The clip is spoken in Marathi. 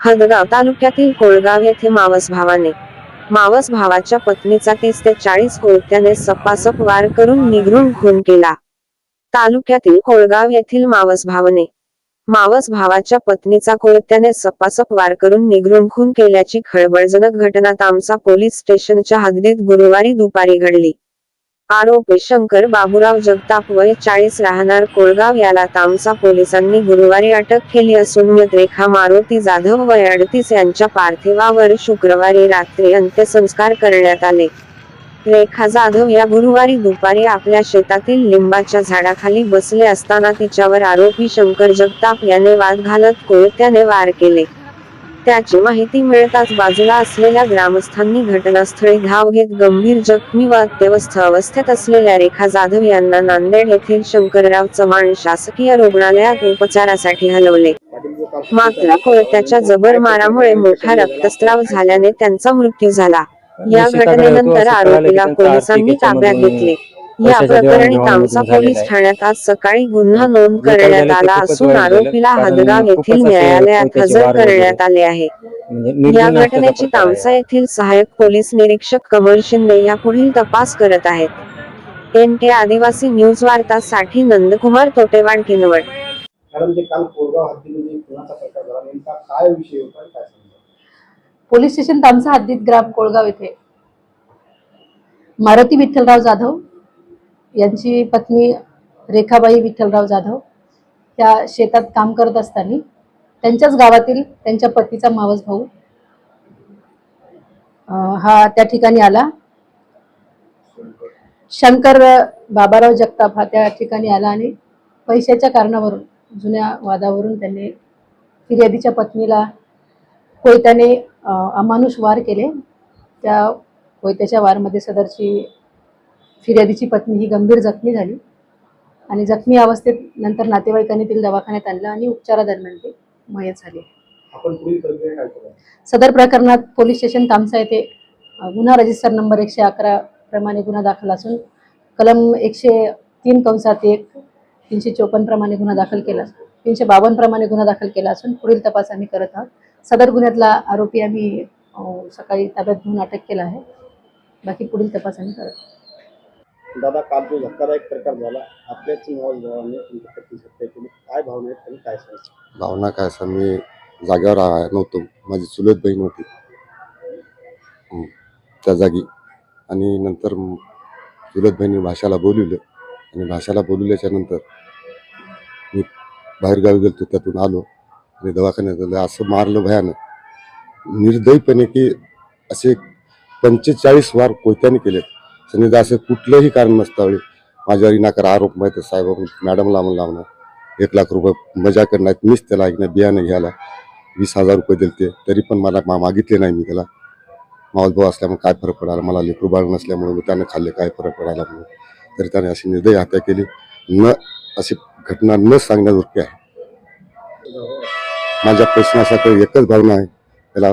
हदगाव तालुक्यातील कोळगाव येथे मावस भावाने मावस भावाच्या पत्नीचा तीस ते चाळीस कोळत्याने सपासप वार करून निघून खून केला. तालुक्यातील कोळगाव येथील मावस भावने मावस भावाच्या पत्नीचा कोळत्याने सपासप वार करून निघून खून केल्याची खळबळजनक घटना तामसा पोलीस स्टेशनच्या हद्दीत गुरुवारी दुपारी घडली. आरोपी शंकर बाबुराव जगताप वय चाळीस राहणार कोळगाव याला तामसा पोलिसांनी गुरुवारी अटक केली असून मृतरेखा मारुती जाधव वय अडतीस यांच्या पार्थिवावर शुक्रवारी रात्री अंत्यसंस्कार करण्यात आले. रेखा जाधव या गुरुवारी दुपारी आपल्या शेतातील लिंबाच्या झाडाखाली बसले असताना तिच्यावर आरोपी शंकर जगताप याने वाद घालत कोळत्याने वार केले. त्याची माहिती मिळताच बाजूला असलेल्या ग्रामस्थांनी घटनास्थळी धाव घेत गंभीर जखमी व अत्यवस्थ अवस्थेत असलेल्या रेखा जाधव यांना नांदेड येथील शंकरराव चव्हाण शासकीय रुग्णालयात उपचारासाठी हलवले. मात्र कोयत्याच्या जबर मारामुळे मोठा रक्तस्राव झाल्याने त्यांचा मृत्यू झाला. या घटनेनंतर आरोपीला पोलिसांनी ताब्यात घेतले. या प्रकरणी तामसा पोलीस ठाण्यात आज सकाळी गुन्हा नोंद करण्यात आला असून आरोपीला हदगाव येथील न्यायालयात हजर करण्यात आले आहे. या घटनेची तामसा येथील सहाय्यक पोलीस निरीक्षक कमल शिंदे या पुढील तपास करत आहेत. एन के आदिवासी न्यूज वार्ता साठी नंदकुमार तोटेवाड किनवट. पोलीस स्टेशन तामसा हद्दीत ग्राम कोळगाव येथे. मारुती विठ्ठलराव जाधव यांची पत्नी रेखाबाई विठ्ठलराव जाधव त्या शेतात काम करत असताना त्यांच्याच गावातील त्यांच्या पतीचा मावस भाऊ हा त्या ठिकाणी आला. शंकर बाबाराव जगताप हा त्या ठिकाणी आला आणि पैशाच्या कारणावरून जुन्या वादावरून त्यांनी फिर्यादीच्या पत्नीला कोयत्याने अमानुष वार केले. त्या कोयत्याच्या वारमध्ये सदरची फिर्यादीची पत्नी ही गंभीर जखमी झाली आणि जखमी अवस्थेत नंतर नातेवाईकांनी तिला दवाखान्यात आणलं आणि उपचारादरम्यान ते मयत झाले. सदर प्रकरणात पोलीस स्टेशन तामसा येथे गुन्हा रजिस्टर नंबर एकशे अकरा प्रमाणे गुन्हा दाखल असून कलम एकशे तीन कंसात एक तीनशे चोपन्न प्रमाणे गुन्हा दाखल केला तीनशे बावन्न प्रमाणे गुन्हा दाखल केला असून पुढील तपास आम्ही करत आहोत. सदर गुन्ह्यातला आरोपी आम्ही सकाळी ताब्यात घेऊन अटक केला आहे. बाकी पुढील तपास आम्ही करत आहोत. दादा काल जो धक्कादायक प्रकार झाला आपल्याच मावस तुमच्या पत्नीची हत्या केली. काय भावना आहेत आणि काय सांगा भावना काय असं? मी जागेवर आ नव्हतो. माझी चुलत बहीण होती. त्या जागी. आणि नंतर म- चुलत बहिणी भाषाला बोलवलं. आणि भाषाला बोलवल्याच्या नंतर मी बाहेरगावी गेलो त्यातून आलो. आणि दवाखान्यात आलो असं मारलं भयानं निर्दयीपणे की असे पंचेचाळीस वार कोयत्याने केले समजा असं कुठलंही कारण नसतावेळी माझ्यावर इनाकार आरोप माहिती साहेब मॅडमला म्हणून लावणार. एक लाख रुपये मजा करणार मीच त्याला ऐकणं बियाणं घ्यायला वीस हजार रुपये दिले तरी पण मला मा मागितले नाही मी त्याला. मावस भाऊ असल्यामुळे काय फरक पडायला? मला लेकरू बाळ नसल्यामुळे मी त्यानं खाल्ले काय फरक पडायला म्हणून. तरी त्याने अशी निर्दय हत्या केली. न अशी घटना न सांगण्याजोगी आहे. माझ्या प्रश्नासाठी एकच भावना आहे. त्याला